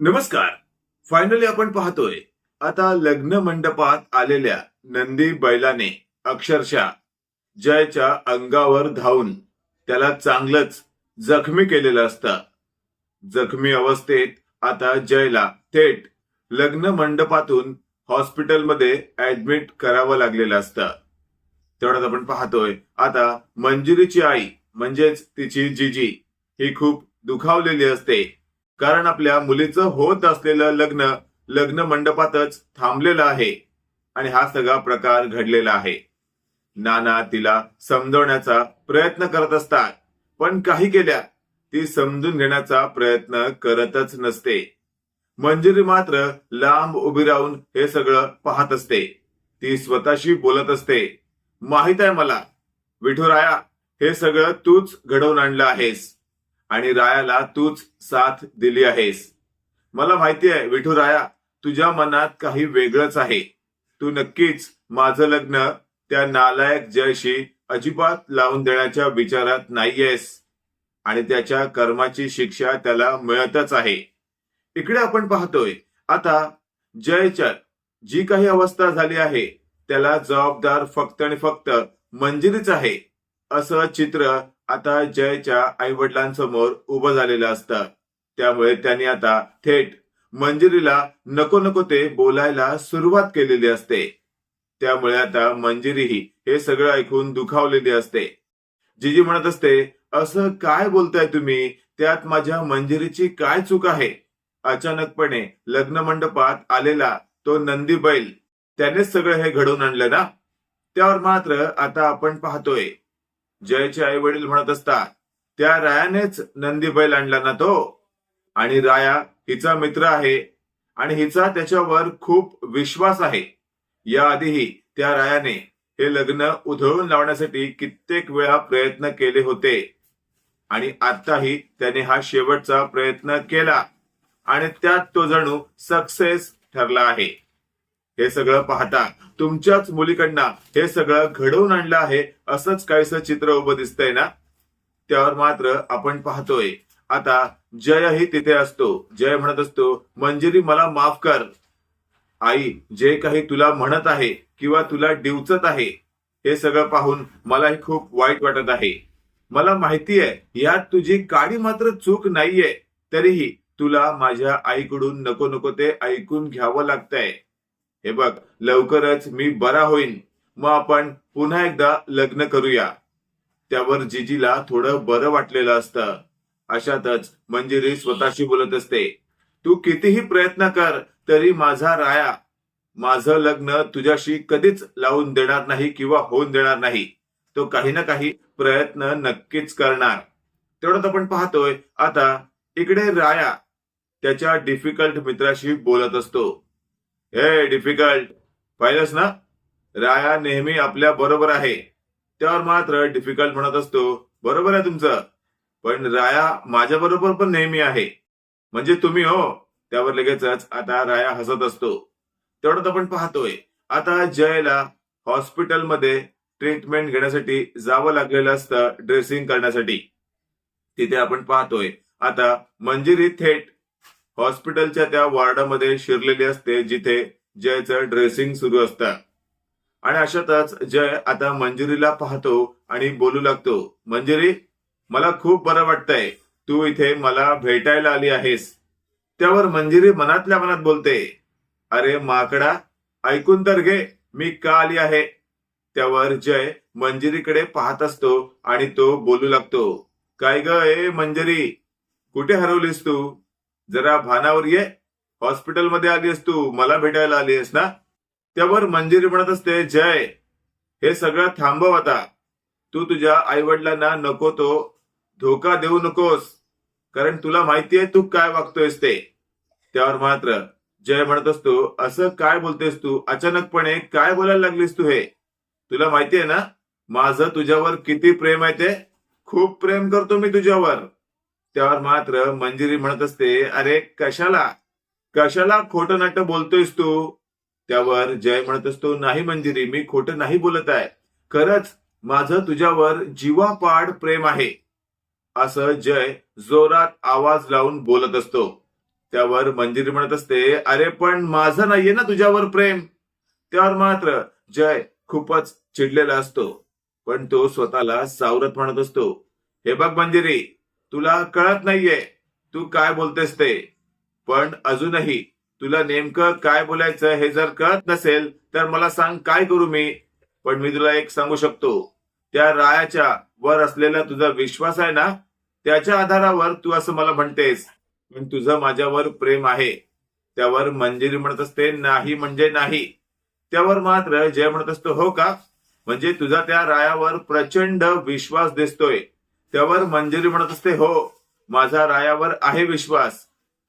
नमस्कार. फायनली आपण पाहतोय. आता लग्न मंडपात आलेल्या नंदी बैलाने अक्षरशः जयच्या अंगावर धावून त्याला चांगलंच जखमी केलेलं असतं. जखमी अवस्थेत आता जयला थेट लग्न मंडपातून हॉस्पिटलमध्ये ऍडमिट करावं लागलेलं असतं. तेवढ्यात आपण पाहतोय आता मंजिरीची आई म्हणजेच तिची जिजी ही खूप दुखावलेली असते. कारण आपल्या मुलीचं होत असलेलं लग्न लग्न मंडपातच थांबलेलं आहे. आणि हा सगळा प्रकार घडलेला आहे. नाना तिला समजवण्याचा प्रयत्न करत असतात. पण काही केल्या ती समजून घेण्याचा प्रयत्न करतच नसते. मंजिरी मात्र लांब उभी राहून हे सगळं पाहत असते. ती स्वतःशी बोलत असते. माहीत आहे मला. विठुराया हे सगळं तूच घडवून आणलं आहेस. आणि रायाला तूच साथ दिली आहेस. मला माहिती आहे विठुराया तुझ्या मनात काही वेगळंच आहे. तू नक्कीच माझं लग्न त्या नालायक जयशी अजिबात लावून देण्याच्या विचारात नाहीयेस. आणि त्याच्या कर्माची शिक्षा त्याला मिळतच आहे. इकडे आपण पाहतोय आता जयच्या जी काही अवस्था झाली आहे त्याला जबाबदार फक्त आणि फक्त मंजिरीच आहे असं चित्र आता जयच्या आई वडिलांसमोर उभं झालेलं असतं. त्यामुळे त्यांनी आता थेट मंजिरीला नको नको ते बोलायला सुरुवात केलेली असते. त्यामुळे आता मंजिरीही हे सगळं ऐकून दुखावलेली असते. जिजी म्हणत असते असं काय बोलताय तुम्ही? त्यात माझ्या मंजिरीची काय चूक आहे? अचानकपणे लग्न मंडपात आलेला तो नंदी बैल त्यानेच सगळं हे घडवून आणलं ना? त्यावर मात्र आता आपण पाहतोय. जयचे आई वडील म्हणत असतात त्या रायानेच नंदी बैल आणला ना तो? आणि राया हिचा मित्र आहे आणि हिचा त्याच्यावर खूप विश्वास आहे. याआधीही त्या रायाने हे लग्न उधळून लावण्यासाठी कित्येक वेळा प्रयत्न केले होते. आणि आताही त्याने हा शेवटचा प्रयत्न केला आणि त्यात तो जणू सक्सेस ठरला आहे. हे सगळं पाहता तुमच्याच मुलीकडनं हे सगळं घडवून आणलं आहे असंच काहीसं चित्र उभं दिसतंय ना? त्यावर मात्र आपण पाहतोय. आता जयही तिथे असतो. जय म्हणत असतो मंजिरी मला माफ कर. आई जे काही तुला म्हणत आहे किंवा तुला डिवचत आहे हे सगळं पाहून मलाही खूप वाईट वाटत आहे. मला माहिती आहे यात तुझी काडी मात्र चूक नाहीये. तरीही तुला माझ्या आईकडून नको नको ते ऐकून घ्यावं लागतंय. हे बघ लवकरच मी बरा होईन. मग आपण पुन्हा एकदा लग्न करूया. त्यावर जिजीला थोडं बरं वाटलेलं असतं. अशातच मंजिरी स्वतःशी बोलत असते. तू कितीही प्रयत्न कर तरी माझा राया. माझं लग्न तुझ्याशी कधीच लावून देणार नाही किंवा होऊन देणार नाही. तो काही ना काही प्रयत्न नक्कीच करणार. तेवढ्यात आपण पाहतोय आता इकडे राया त्याच्या डिफिकल्ट मित्राशी बोलत असतो. हे डिफिकल्ट पाहिलंस ना? राया नेहमी आपल्या बरोबर आहे. त्यावर मात्र डिफिकल्ट म्हणत असतो. बरोबर आहे तुमचं. पण राया माझ्या बरोबर पण नेहमी आहे. म्हणजे तुम्ही हो. त्यावर लगेचच आता राया हसत असतो. तेवढ्यात आपण पाहतोय. आता जयला हॉस्पिटलमध्ये ट्रीटमेंट घेण्यासाठी जावं लागलेलं असतं ड्रेसिंग करण्यासाठी. तिथे आपण पाहतोय. आता मंजिरी थेट हॉस्पिटलच्या त्या वॉर्डामध्ये शिरलेली असते जिथे जयचं ड्रेसिंग सुरू असतं. आणि अशातच जय आता मंजुरीला पाहतो आणि बोलू लागतो मंजिरी मला खूप बरं वाटतंय. तू इथे मला भेटायला आली आहेस. त्यावर मंजिरी मनातल्या मनात बोलते अरे माकडा ऐकून तर घे मी का आली आहे? त्यावर जय मंजिरीकडे पाहत असतो आणि तो बोलू लागतो काय ग ए मंजिरी कुठे हरवलीस तू? जरा भानावर ये. हॉस्पिटलमध्ये आलीस तू. मला भेटायला आलीस ना? त्यावर मंजिरी म्हणत असते जय. हे सगळं थांबव आता. तू तुझ्या आई वडिलांना नको तो. धोका देऊ नकोस. कारण तुला माहितीये तू काय वागतोयस ते. त्यावर मात्र जय म्हणत असतो असं काय बोलतेस तू? अचानकपणे काय बोलायला लागलीस तू हे? तुला माहितीये ना? माझं तुझ्यावर किती प्रेम आहे ते? खूप प्रेम करतो मी तुझ्यावर. त्यावर मात्र मंजिरी म्हणत असते अरे कशाला? कशाला खोटं नाटं बोलतोयस तू? त्यावर जय म्हणत असतो नाही मंजिरी मी खोटं नाही बोलत आहे. खरंच माझं तुझ्यावर जीवापाड प्रेम आहे. असं जय जोरात आवाज लावून बोलत असतो. त्यावर मंजिरी म्हणत असते अरे पण माझं नाहीये ना तुझ्यावर प्रेम. त्यावर मात्र जय खूपच चिडलेला असतो. पण तो स्वतःला सावरत म्हणत असतो हे बघ मंजिरी तुला कळत नाहीये तू काय बोलतेस ते. पण अजूनही तुला नेमकं काय बोलायचं हे जर कळत नसेल तर मला सांग काय करू मी. पण मी तुला एक सांगू शकतो. त्या रायाच्या वर असलेला तुझा विश्वास आहे ना? त्याच्या आधारावर तू असं मला म्हणतेस. पण तुझं माझ्यावर प्रेम आहे. त्यावर मंजिरी म्हणत असते नाही म्हणजे नाही. त्यावर मात्र जय म्हणत असतो हो का? म्हणजे तुझा त्या रायावर प्रचंड विश्वास दिसतोय. त्यावर मंजिरी म्हणत असते हो माझा रायावर आहे विश्वास.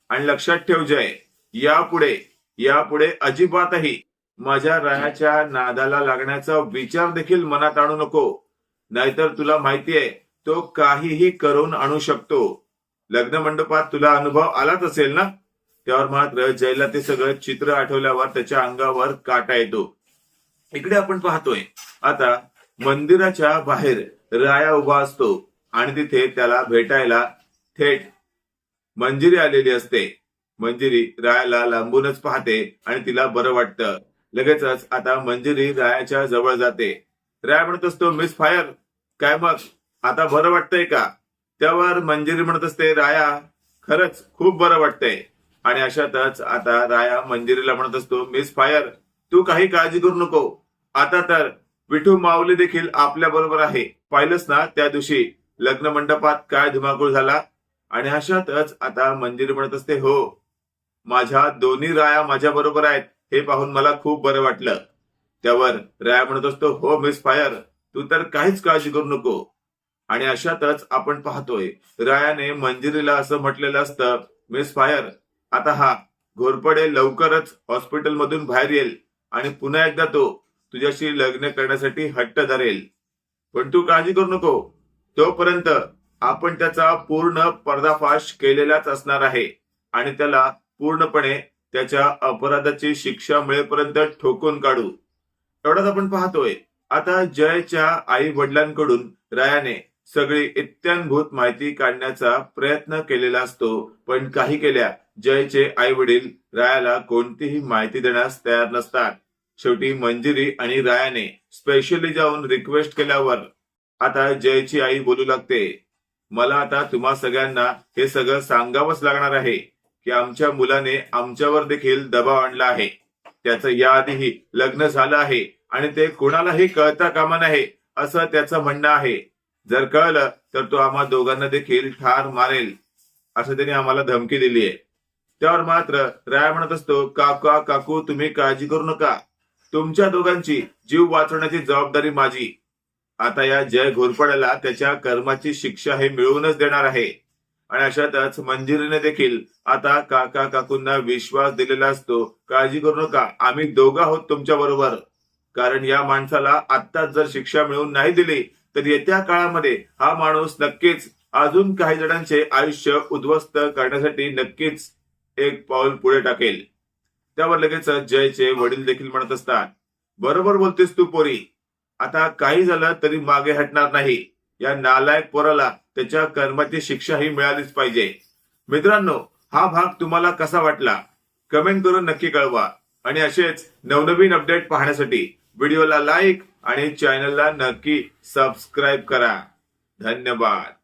आणि लक्षात ठेव जय. यापुढे यापुढे अजिबातही माझ्या रायाच्या नादाला लागण्याचा विचार देखील मनात आणू नको. नाहीतर तुला माहितीये तो काहीही करून आणू शकतो. लग्न मंडपात तुला अनुभव आलाच असेल ना? त्यावर मात्र जयला ते सगळं चित्र आठवल्यावर त्याच्या अंगावर काटा येतो. इकडे आपण पाहतोय आता मंदिराच्या बाहेर राया उभा असतो. आणि तिथे त्याला भेटायला थेट मंजिरी आलेली असते. मंजिरी रायाला लांबूनच पाहते आणि तिला बरं वाटतं. लगेचच आता मंजिरी रायाच्या जवळ जाते. राया म्हणत असतो मिस फायर काय मग? आता बरं वाटतंय का? त्यावर मंजिरी म्हणत असते राया खरंच खूप बरं वाटतंय. आणि अशातच आता राया मंजिरीला म्हणत असतो मिस फायर तू काही काळजी करू नको. आता तर विठू माऊली देखील आपल्या बरोबर आहे. पाहिलंच ना त्या दिवशी? लग्न मंडपात काय धुमाकूळ झाला? आणि अशातच आता मंजिरी म्हणत असते हो माझ्या दोन्ही राया माझ्या बरोबर आहेत हे पाहून मला खूप बरं वाटलं. त्यावर राया म्हणत असतो हो मिस फायर तू तर काहीच काळजी करू नको. आणि अशातच आपण पाहतोय रायाने मंजिरीला असं म्हटलेलं असतं मिस फायर आता हा घोरपडे लवकरच हॉस्पिटलमधून बाहेर येईल आणि पुन्हा एकदा तो तुझ्याशी लग्न करण्यासाठी हट्ट धरेल. पण तू काळजी करू नको तोपर्यंत आपण त्याचा पूर्ण पर्दाफाश केलेलाच असणार आहे आणि त्याला पूर्णपणे त्याच्या अपराधाची शिक्षा मिळेपर्यंत ठोकून काढू. एवढाच आपण पाहतोय. आता जयच्या आई वडिलांकडून रायाने सगळी इत्यानभूत माहिती काढण्याचा प्रयत्न केलेला असतो पण काही केल्या जयचे आई वडील रायाला कोणतीही माहिती देण्यास तयार नसतात. शेवटी मंजिरी आणि रायाने स्पेशली जाऊन रिक्वेस्ट केल्यावर आता जयची आई बोलू लागते. मला आता तुम्हा सगळ्यांना हे सगळं सांगावंच लागणार आहे की आमच्या मुलाने आमच्यावर देखील दबाव आणला आहे. त्याचं याआधीही लग्न झालं आहे आणि ते कोणालाही कळता कामा नाही असं त्याचं म्हणणं आहे. जर कळलं तर तो आम्हा दोघांना देखील ठार मारेल असं त्याने आम्हाला धमकी दिली आहे. त्यावर मात्र राय म्हणत असतो काका काकू तुम्ही काळजी करू नका. तुमच्या दोघांची जीव वाचवण्याची जबाबदारी माझी. आता या जय घोरपड्याला त्याच्या कर्माची शिक्षा हे मिळवूनच देणार आहे. आणि अशातच मंजिरीने देखील आता काका काकूंना विश्वास दिलेला असतो. काळजी करू नका. आम्ही दोघं आहोत तुमच्या बरोबर. कारण या माणसाला आत्ताच जर शिक्षा मिळवून नाही दिली तर येत्या काळामध्ये हा माणूस नक्कीच अजून काही जणांचे आयुष्य उद्ध्वस्त करण्यासाठी नक्कीच एक पाऊल पुढे टाकेल. त्यावर लगेच जयचे वडील देखील म्हणत असतात बरोबर बोलतेस तू पोरी. आता काही झालं तरी मागे हटणार नाही. या नालायक पोराला त्याच्या कर्माची शिक्षा ही मिळालीच पाहिजे. मित्रांनो हा भाग तुम्हाला कसा वाटला? कमेंट करून नक्की कळवा. आणि असेच नवनवीन अपडेट पाहण्यासाठी व्हिडिओला लाईक आणि चॅनलला नक्की सबस्क्राईब करा. धन्यवाद.